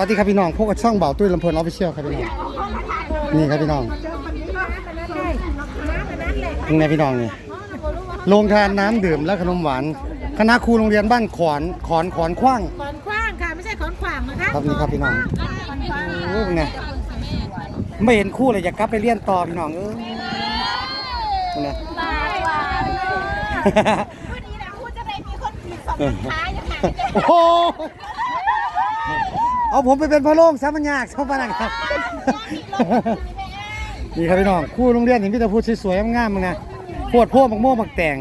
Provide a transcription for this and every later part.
สวัสดีครับพี่น้องพวกกับช่องเบาตุ้ยลำเพลินออฟฟิเชียลครับพี่น้องนี่ครับพี่น้องยังไงพี่น้องนี่โรงทานน้ำดื่มและขนมหวานคณะครูโรงเรียนบ้านขอนขอนขอนขว้างขอนขว้างค่ะไม่ใช่ขอนขวางนะคะครับนี่ครับพี่น้องขอนขว้างโอ้ยไงไม่เห็นคู่เลยอยากกลับไปเรียนต่อพี่น้องเออนี่นะตายว่ะวันนี้นะคุณจะได้มีคนผิดสองท้ายนะคะโอ้โห เอาผมไปเป็นพระโรงซะมันยากชอบปะนะครับ นี่ครับพี่น้องครู่โรงเรียนเห็นพี่ตะพูดสวยๆงามๆมึงนะปวดพวกมักโม่วงมักแต่ง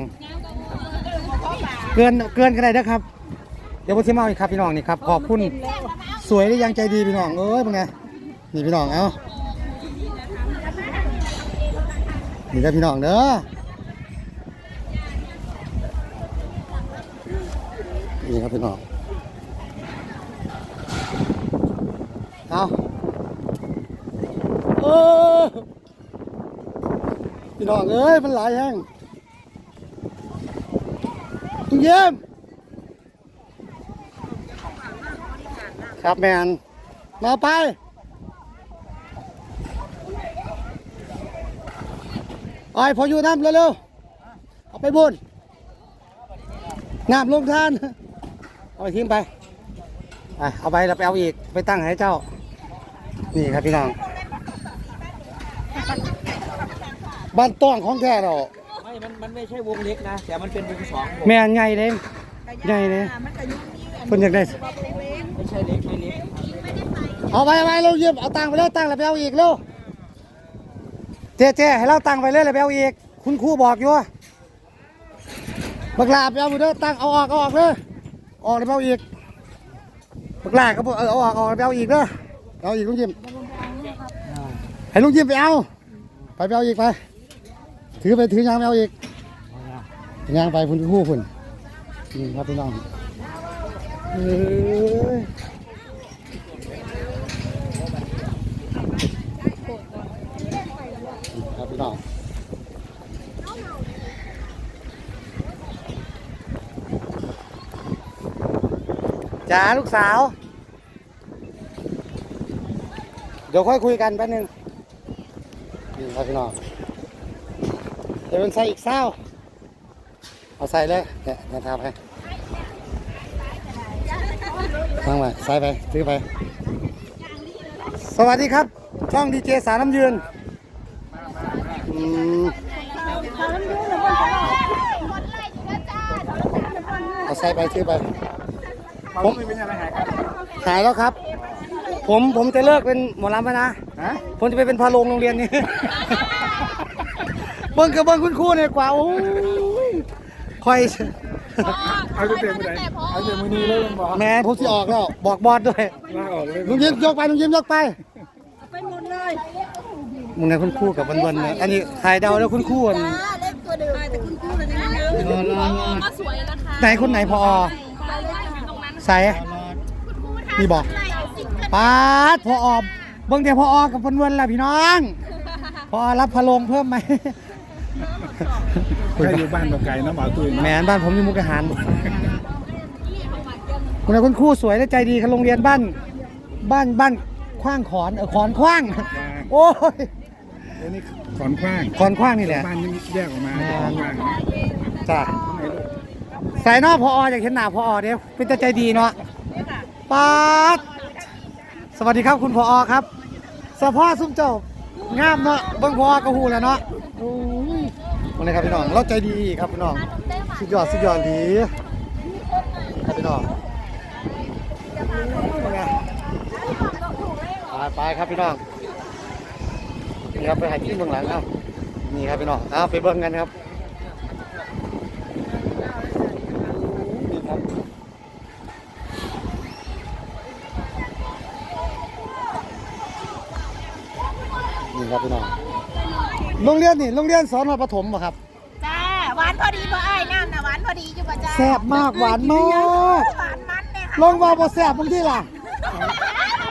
เกินเกินกันได้นะครับ เดี๋ยวผมจะมาอีกครับพี่น้องนี่ครับขอบคุณสวยและยังใจดีพี่น้องเอ้ยมึงไงนี่พี่น้องเอ้านี่ครับพี่น้องเด้อนี่ครับพี่น้อง เอาเออพี่น้องเอ้ยมันหลายแห้งตุ้งเยี่ยมครับแมนมาเอาไปไอ้ยพออยู่น้ำเร็วๆเอาไปบุญน้ำลงทาน เอาไปทิ้งไปไปเอาไปแล้วไปเอาอีก ไปตั้งให้เจ้า นี่ครับพี่น้อง บ้านต้องของแท้เราไม่ มัน มันไม่ใช่วงเล็กนะ แต่มันเป็นวงสองวงแม่นใหญ่เลย ใหญ่เลยมันก็ยุ่งนี่เพิ่นอยากได้ ไม่ใช่เล็กไม่เล็กเอาไปเอาไปเราเยี่ยมเอาตังค์ไปเลยตังค์แล้วไปเอาอีกเร็วเจ๊เจ๊ให้เราตังค์ไปเลยแล้วไปเอาอีก คุณครูบอกอยู่ว่าบักลาไปเอาไปเด้อตังค์เอาออกเอาออกเลยออกแล้วไปเอาอีกบักลาก็บอกเออเอาออกเอาออกแล้วไปเอาอีกเด้อ เอาอีกลุงยิ้มให้ลุงยิ้มไปเอาไปไปเอาอีกไป ถือไปถือยางไปเอาอีกยางไปคุณครูคุณนี่ครับพี่น้องเอ้ยครับพี่น้องจ๋าลูกสาว เดี๋ยวค่อยคุยกันแป๊บนึงนี่ครับพี่น้องเดี๋ยวเป็นใส่อีกเศร้าเอาใส่เลยเนี่ยเนี่ยทำให้ตั้งไปใส่ไปซื้อไป สวัสดีครับ ช่องดีเจสารน้ำยืนอืมเอาใส่ไปซื้อไปผมหายแล้วครับ ผมผมจะเลิกเป็นหมอลำแล้วนะผมจะไปเป็นพาโรงโรงเรียนนี้เบิ้งกับเบิ้งคุณครูเนี่ยกว่าโอ้ยคอยเอาจะเต็มไปไหนเอาเต็มมือนี้เลยมันบอกแหม่ผมที่ออกแล้วบอกบอสด้วยลาออกเลยลุงยิ้มยกไปลุงยิ้มยกไปไปหมดเลยมึงไงคุณครู่กับวันวันๆเนี่ยอันนี้ถ่ายเดาแล้วคุณครู่อันเล่นตัวเดิมแต่คุณกู้เลยนะเรอรอรอก็สวยนะคะไหนคนไหนพอใส่ นี่บอก ปาดพออเบิ่งเดี๋ยวพออกับวันวันๆล่ะพี่น้อง พอรับพะโลงเพิ่มไหม ใครอยู่บ้านตะไก่น้ำหมาตุ้ยแหมบ้านผมอยู่มุกดาหาร คุณนายคุณครู่สวยและใจดีครับโรงเรียนบ้านบ้านบ้านขว้างขอนเออขอนขว้าง โอ้ยเดี๋ยวนี้ขอนขว้างขอนขว้างนี่แหละ บ้านนี้แยกออกมาขอนขว้างจ้าใส่เนอกพออยากเห็นหน้าพอเดี๋ยวเป็นแต่ใจดีเนาะป๊าด สวัสดีครับคุณพออครับสภาพซุ้มเจ้างามเนาะเบิ่งพอกระหูแล้วเนาะโอ้ยมาเลยครับพี่น้องเราใจดีครับพี่น้องสุดยอดสุดยอดดีครับพี่น้องเป็นไงไปไปครับพี่น้องนี่ครับไปหาที่เบื้องหลังครับนี่ครับพี่น้องเอาไปเบิ่งกันครับ นี่ครับนี่ ครับพี่น้องโรงเรียนนี่โรงเรียนสอนอปฐมป่ะครับจ้าหวานพอดีบ่ไอ้น้ำนะหวานพอดีอยู่ป่ะจ้าแซ่บมากหวานมากหวานมันเนี่ยค่ะลงว่าบ่แซ่บบางที่ล่ะ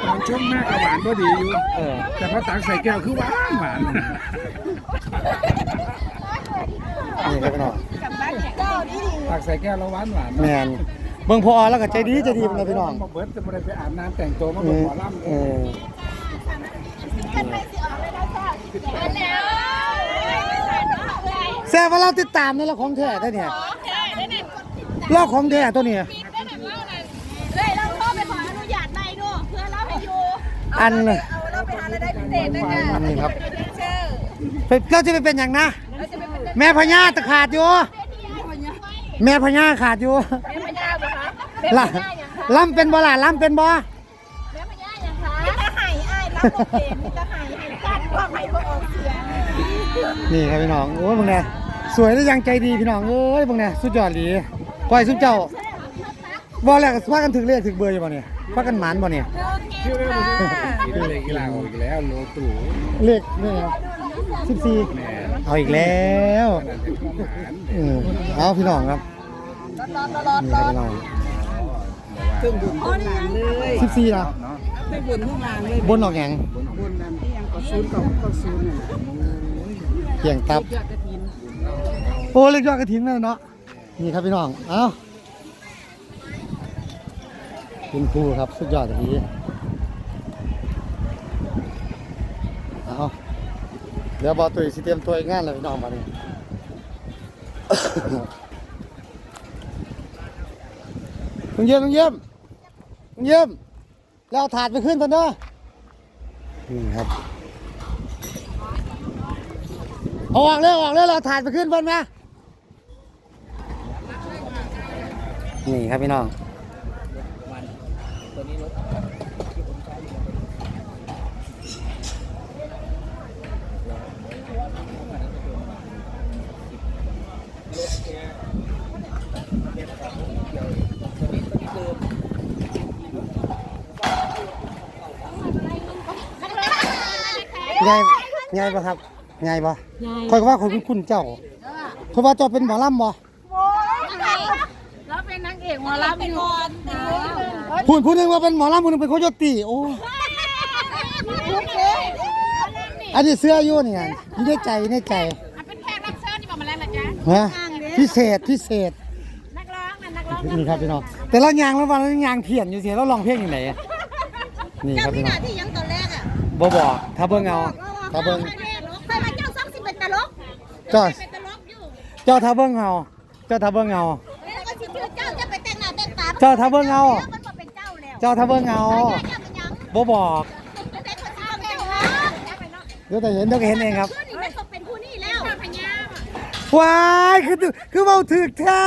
ตอนช่วงหน้าก็หวานก็ดีอยู่ เออ แต่พอตักใส่แก้วคือหวานหวานนี่ครับพี่น้องเจ้านี่ดีตักใส่แก้วแล้วหวานหวานแมนเบิ่งพอแล้วก็ใจดีใจดีเป็นไงพี่น้องมาเบิร์ดจะไม่ได้ไปอาบน้ำแต่งตัวมาเอเป็นอหมอลำเออกันไปสิออกเลยนะจ้ากันแล้วไม่ผ่านเนาะเลย แซ่บว่าเราติดตามนี่ละของแท้ได้เนี่ยโอเคได้เนี่ยเราของแท้ตัวเนี้ปิดได้เนี่ยเล่านั่นเลยเราเข้าไปขออนุญาตในด้วยเพื่อเราให้อยู่อันเอาเราไปหารายได้พิเศษด้วยค่ะอันนี้ครับเชื่อไปเราจะไปเป็นอย่างนะเราจะไปเป็นแม่พญาตะขาดอยู่แม่พญาขาดอยู่แม่พญาบ่คะแม่พล่ะญาอย่างคะล่ำเป็นบ่ล่ะล่ำเป็นบ่แม่พญาอย่างคะมีตาไห่อ้ายรับโอเคมีตาไห่ไห่กันความไห่บ่ออกเสียงนี่ครับพี่น้องโอ้ยพวกเนี้ย สวยและยังใจดีพี่น้องเอ้ยพวกเนี้ยสุดยอดหลีปล่อยสุดเจ้าบ่แหล้วก็พากันถึงเลขถึงเบอร์อยู่บ่เนี่ยพากันหมานบ่เนี่ยเลยกีฬาออกอีกแล้วโลตู่เลขนี่ครับสิบสี่เอาอีกแล้วเออเอาพี่น้องครับนี่ครับพี่น้องเครื่งบุญต้นหลังเลยสิบสี่นะเครื่องบุญทุกหลังเลยบนออกแหงบุญนั้นที่ยังก็ศูนย์ก่าเก้าศูนย์นี่ยเขียงตับ โอ้เล็กยอดกระถิ่นแม่นเนาะนี่ครับพี่น้อง เอาคุณครูครับ สุดยอดอย่างนี้เอาเดี๋ยวบอตุยสิเตรียมตัวงานเลยพี่น้องมาเนี่ยลุงเยี่ยมลุงเยี่ยมลุงเยี่ยมแล้วถาดไปขึ้นกันเด้อนี่ครับ เอาออกเลยเออกเลยเราเอาถาดไปขึ้นเพิ่นไหมนี่ครับพี่น้องตัวนี้รถใหญ่ใหญ่ปะครับ ใหญ่ปะคอยก็ว่าคนคุ้นๆเจ้าคอยว่าเจ้าเป็นหมอลำบ่เราเป็นนางเอกหมอลำอยู่พูดพูดหนึงว่าเป็นหมอลำพูดหนึงเป็นโคโยตีโอ้อันนี้เสื้ออยู่นี่ไงอยู่ในใจอยู่ในใจเป็นแขกรับเชิญที่บอกมาแล้วนะจ๊ะฮะพิเศษพิเศษนักร้องนะนักร้องนี่ครับพี่น้องแต่ละยางแล้ววันละยางเพี้ยนอยู่สิแล้วลองเพลงอย่างไหนนี่ครับพี่น้องที่ยังตอนแรกอะบ่บอกถ้าเบิ่งเอาถ้าเบิ่ง เจ้าเป็นตลกอยู่เจ้าถ้าเบิ่งเอาเจ้าถ้าเบิ่งเอาแล้วก็สิเจ้าจะไปแต่งหน้าแต่งตาเจ้าถ้าเบิ่งเอามันมาเป็นเจ้าแล้วเจ้าถ้าเบิ่งเอาเจ้าเป็นยังบ่บอกเป็นแต่คนเจ้าแต่งงานเดี๋ยวแต่เห็นเดี๋ยวก็เห็นเองครับนี่มันก็เป็นผู้นี่แล้วพญาว้ายคือคือเบาถึกแท้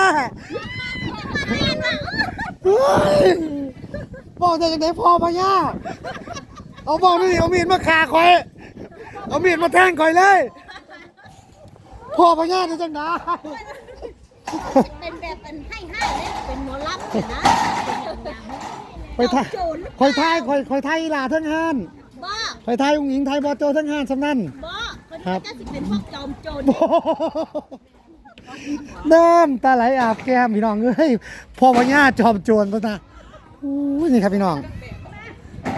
เฮ้ยบอกแต่ยังไงพอพะย่าเอาบอกนี่เอามีดมาขาคอย เอามีดมาแทงคอยเลย พ่อพะย่าได้จังไดเป็นแบบเป็นให้ให้เลยเป็นหมอลำนะไปทายคอยทายคอยคอยทายอีหลาทั้งห้านบ่คอยทายองค์หญิงทายบอโจทั้งห้านสำนั่นบ่คนนี้จะสิเป็นพวกจอมโจรโอ้โหน้ำตาไหลอาบแก้มพี่น้องเอ้ยพ่อพญาจอมโจรปะนะอู้ยนี่ครับพี่น้อง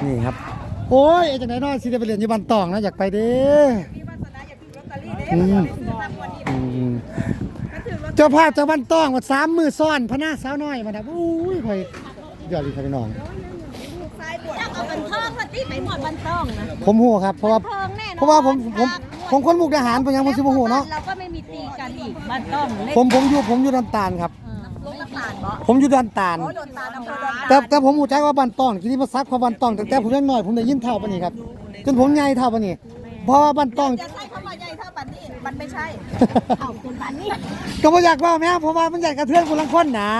นี่ครับ โอ้ยไอ้จังไหนน้อยสิได้ไปเรียนอยู่บ้านตองนะอยากไปเด้ อืมอืมเจ้าภาพเจ้าบ้านตองมาสามมือซ้อนพะนาสาวน้อยมาดับอุ้ยคอยยอดเลยครับพี่น้องจะเอาบันทองมาตีไปหมดบันทองนะผมหัวครับ เพราะว่าทองแน่นอนเพราะว่าผมผมผมคนมุกดาหารเป็นยังผมสิบหัวเนาะ เราก็ไม่มีตีกันอีกบ้านต้องเล่นผมผมอยู่ผมอยู่ดันตาลครับ ลงน้ำตาลบ่ผมอยู่ดันตาล โดนตาลอำเภอโดนแต่แต่ผมหูใจว่าบันตองที่นี่มาซักเพราะบันตองแต่แต่ผมยังน้อยผมได้ยินเท่าปานนี้ครับ จนผมใหญ่เท่าปานนี้เพราะว่าบันตอง จะใช้คำว่าใหญ่เท่าปันนี้ มันไม่ใช่เท่าคนปันนี้ก็บ่อยากเว่าแม่เพราะว่ามันใหญ่กระเทือนคนลังคนนะ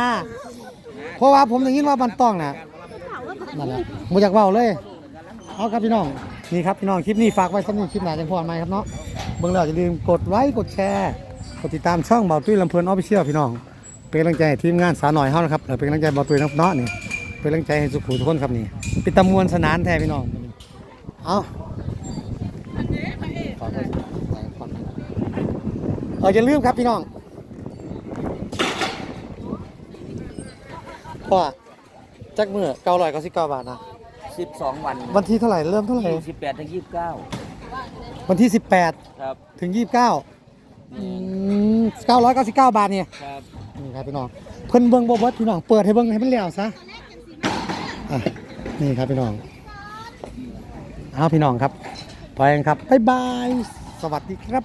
เพราะว่าผมได้ยินว่าบันต้องนะนั่นแหละบ่อยากเว้าเลยเอาครับพี่น้องนี่ครับพี่น้องคลิปนี้ฝากไว้สำหรับคลิปหน้าจังพอกันใหมครับเนาะเบิ่งแล้วอย่าลืมกดไลค์กดแชร์กดติดตามช่องเบาตุ้ยลำเพลินออฟฟิเชียลพี่น้องเป็นกำลังใจให้ทีมงานสาวหน่อยเฮานะครับเออเป็นกำลังใจเบาตุ้ยน้ำเนาะนี่เป็นกำลังใจให้สุขุทุกคนครับนี่เป็นตะมวนสนานแท้พี่น้องเอา เอออย่าลืมครับพี่น้องพ่อจักมือเก้าร้อยเก้าสิบเก้าบาทนะสิบสองวันวันที่เท่าไหร่เริ่มเท่าไหร่ สิบแปดถึงยี่สิบเก้าวันที่สิบแปดครับถึงยี่สิบเก้าเก้าร้อยเก้าสิบเก้าบาทเนี่ยครับนี่ครับพี่น้องเพิ่นเบิ่งบ่เบิดพี่น้องเปิดให้เบิ่งให้มันแล้วซะอะนี่ครับพี่น้องเอาพี่น้องครับไปกันครับบ๊ายบาย สวัสดีครับ